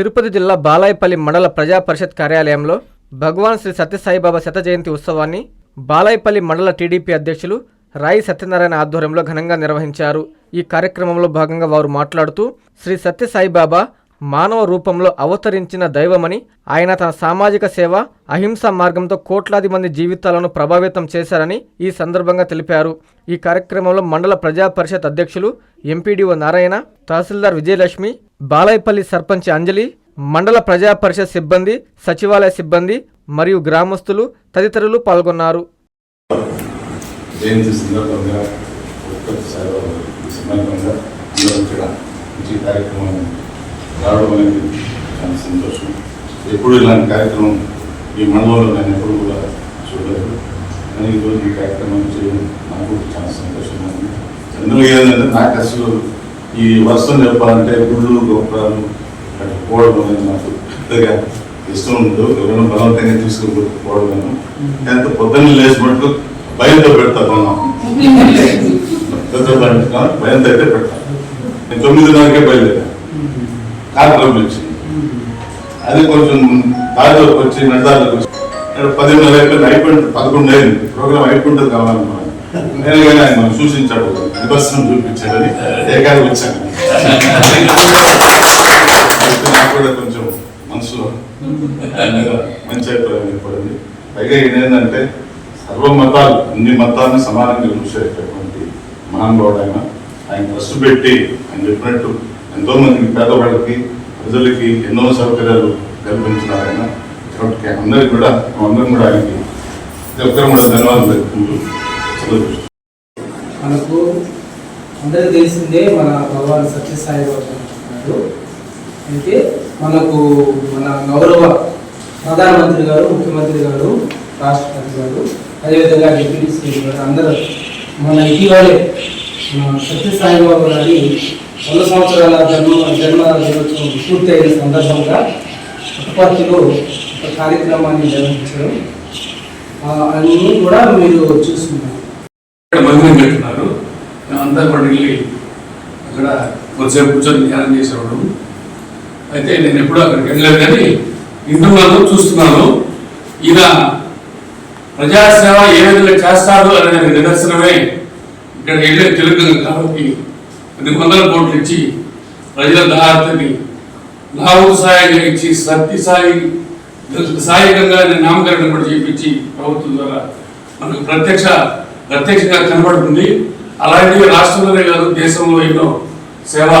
తిరుపతి జిల్లా బాలాయపల్లి మండల ప్రజా పరిషత్ కార్యాలయంలో భగవాన్ శ్రీ సత్యసాయిబాబా శత జయంతి ఉత్సవాన్ని బాలాయపల్లి మండల టీడీపీ అధ్యక్షులు రాయి సత్యనారాయణ ఆధ్వర్యంలో ఘనంగా నిర్వహించారు. ఈ కార్యక్రమంలో భాగంగా వారు మాట్లాడుతూ శ్రీ సత్యసాయిబాబా మానవ రూపంలో అవతరించిన దైవమని ఆయన తన సామాజిక సేవ అహింస మార్గంతో కోట్లాది మంది జీవితాలను ప్రభావితం చేశారని ఈ సందర్భంగా తెలిపారు. ఈ కార్యక్రమంలో మండల ప్రజా పరిషత్ అధ్యక్షులు ఎంపీడీఓ నారాయణ తహసీల్దార్ విజయలక్ష్మి బాలాయపల్లి సర్పంచ్ అంజలి మండల ప్రజా పరిషత్ సిబ్బంది సచివాలయ సిబ్బంది మరియు గ్రామస్తులు తదితరులు పాల్గొన్నారు. జయంతి సందర్భంగా ఈ సందర్భంగా అందరూ ఇక్కడ మంచి కార్యక్రమం రావడం అనేది చాలా సంతోషం. ఎప్పుడు ఇలాంటి కార్యక్రమం ఈ మండలంలో నేను ఎప్పుడు కూడా చూడలేదు. కానీ ఈరోజు ఈ కార్యక్రమం చేయడం నాకు చాలా సంతోషంగా ఉంది. ఎందుకు ఏంటంటే నాకు అసలు ఈ వర్షం చెప్పాలంటే గుళ్ళు గొప్పలు అక్కడ పోవడం అనేది నాకు పెద్దగా ఇష్టం ఉండదు. ఎవరైనా బలవంతంగా తీసుకుని పోవడం ఎంత పొద్దున్న లేచి మటుకు భయంతో పెడతాను భయంతో అయితే పెడతాను నేను తొమ్మిదిన్నరకే బయలుదేరా కార్ పంపించి అది కొంచెం దారిలోకి వచ్చి నడదారిలోకి వచ్చి. ఇక్కడ పదిన్నర అయిపోయింది అయిపోయింది పదకొండు అయింది ప్రోగ్రామ్ అయిపోతుంది కావాలనుకున్నాను నేను కానీ ఆయన మనం సూచించాడు నిదర్శనం చూపించాడని ఏకాది వచ్చాను. నాకు కూడా కొంచెం మనసులో మంచి అభిప్రాయం ఏర్పడింది. పైగా ఏంటంటే సర్వ మతాలు అన్ని మతాలను సమానంగా చూసేటటువంటి మహానుభావుడు ఆయన. ఆయన ట్రస్ట్ పెట్టి ఆయన చెప్పినట్టు ఎంతో మందికి పేదవాళ్ళకి ప్రజలకి ఎన్నో సౌకర్యాలు కల్పించినారు ఆయన. కాబట్టి అందరికి కూడా అందరం కూడా ఆయనకి ప్రతి ఒక్కరు కూడా ధన్యవాదాలు తెలుపుకుంటూ మనకు అందరికీ తెలిసిందే మన భగవాన్ సత్యసాయి బాబా గారు అయితే మనకు మన గౌరవ ప్రధానమంత్రి గారు ముఖ్యమంత్రి గారు రాష్ట్రపతి గారు అదేవిధంగా డిప్యూటీ సీఎం గారు అందరూ మన ఇటీవలే మన సత్యసాయి బాబు గారి వంద సంవత్సరాల జన్మ జన్మ దినోత్సవం పూర్తి అయిన సందర్భంగా ఉత్పత్తిలో ఒక కార్యక్రమాన్ని నిర్వహించడం. అన్నీ కూడా మీరు చూస్తున్నారు మందిరం కట్టున్నారు అంతా కూడా వెళ్ళి అక్కడ కొద్దిసేపు కూర్చొని ధ్యానం చేసేవాడు అయితే నేను ఎప్పుడూ అక్కడికి వెళ్ళలేదు కానీ వింటున్నాను చూస్తున్నాను. ఈయన ప్రజాసేవ ఏ విధంగా చేస్తాడు అనే నిదర్శనమే. ఇక్కడ వెళ్ళే తెలుగు కాబట్టి కొన్ని వందల కోట్లు ఇచ్చి ప్రజల దారిని లాభ సాయంగా ఇచ్చి సత్తి సాయి సాయకంగా నామకరణం కూడా చేయించి ప్రభుత్వం ద్వారా మనకు ప్రత్యక్ష ప్రత్యక్షంగా కనబడుతుంది. అలాంటివి రాష్ట్రంలోనే కాదు దేశంలో ఎన్నో సేవా